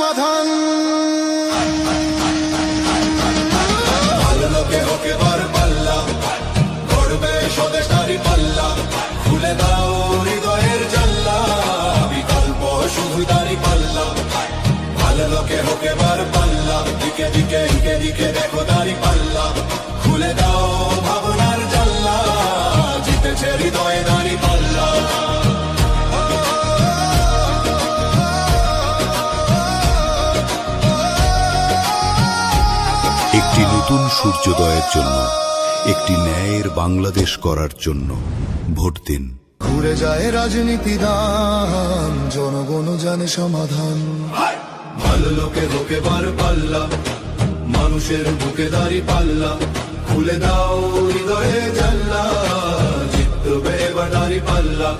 সমাধান। পাল্লা খুলে দাও বিকল্প পাল্লা। পাল্লা, দিকে দেখো পাল্লা। খুলে দাও ভাবনার জানলা, জিতেছে হৃদয়ে দাড়ি নতুন সূর্যোদয়ের জন্য একটি ন্যায়ের বাংলাদেশ করার জন্য ভোট দিন। ঘুরে যায় রাজনীতি দান জনগণ জানে সমাধান। ভালো লোকে লোকে বার পাল্লা মানুষের বুকে দাঁড়ি পাল্লা খুলে দাও হৃদয়ে জানলা জিতবে এবার দাঁড়ি পাল্লা।